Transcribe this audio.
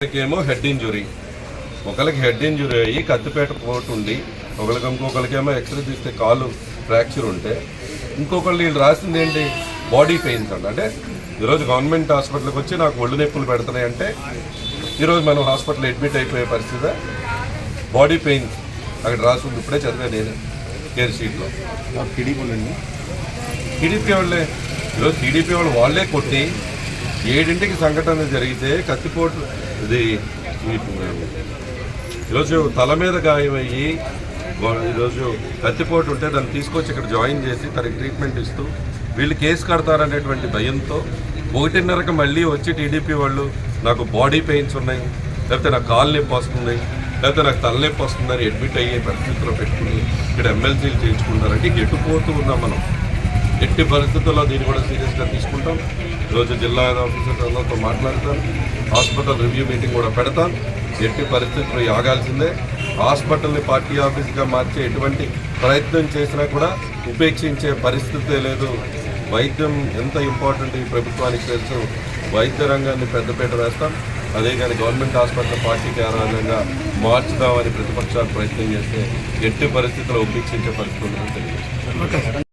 ఏమో head injury ఒకరికి head injury అయ్యి కత్తిపేట పోటు ఉండి ఒకరికి ఇంకొకరికేమో ఎక్స్రే తీస్తే కాలు ఫ్రాక్చర్ ఉంటే ఇంకొకళ్ళు వీళ్ళు రాసింది ఏంటి? బాడీ పెయిన్స్ అండి అంటే ఈరోజు గవర్నమెంట్ హాస్పిటల్కి వచ్చి నాకు ఒళ్ళు నొప్పులు పెడుతున్నాయి అంటే ఈరోజు మనం హాస్పిటల్ అడ్మిట్ అయిపోయే పరిస్థితి. బాడీ పెయిన్స్ అక్కడ రాసింది. ఇప్పుడే చదివా నేను కేర్ షీట్లో టీడీపీ టీడీపీ వాళ్ళే. ఈరోజు టీడీపీ వాళ్ళు వాళ్ళే కొట్టి ఏడింటికి సంఘటన జరిగితే కత్తిపోటు ఇది ఈరోజు తల మీద గాయమయ్యి ఈరోజు కత్తిపోటు ఉంటే దాన్ని తీసుకొచ్చి ఇక్కడ జాయిన్ చేసి తనకి ట్రీట్మెంట్ ఇస్తూ వీళ్ళు కేసు కడతారనేటువంటి భయంతో ఒకటిన్నరకు మళ్ళీ వచ్చి టీడీపీ వాళ్ళు నాకు బాడీ పెయిన్స్ ఉన్నాయి లేకపోతే నాకు కాలు నొప్పి వస్తుంది లేకపోతే నాకు తలనొప్పి వస్తుందని అడ్మిట్ అయ్యే పరిస్థితిలో పెట్టుకుని ఇక్కడ ఎమ్మెల్సీలు చేయించుకుంటారంటే ఎటుపోతూ ఉన్నాం మనం. ఎట్టి పరిస్థితుల్లో దీన్ని కూడా సీరియస్గా తీసుకుంటాం. ఈరోజు జిల్లా ఆఫీసర్లతో మాట్లాడతాం. హాస్పిటల్ రివ్యూ మీటింగ్ కూడా పెడతాం. ఎట్టి పరిస్థితులు ఆగాల్సిందే. హాస్పిటల్ని పార్టీ ఆఫీస్గా మార్చే ఎటువంటి ప్రయత్నం చేసినా కూడా ఉపేక్షించే పరిస్థితే లేదు. వైద్యం ఎంత ఇంపార్టెంట్ ఈ ప్రభుత్వానికి తెలుసు. వైద్య రంగాన్ని పెద్దపీట వేస్తాం. అదే కానీ గవర్నమెంట్ హాస్పిటల్ పార్టీకి ఆధారంగా మార్చుదామని ప్రతిపక్షాలు ప్రయత్నం చేస్తే ఎట్టి పరిస్థితుల్లో ఉపేక్షించే పరిస్థితి తెలియజేస్తాం.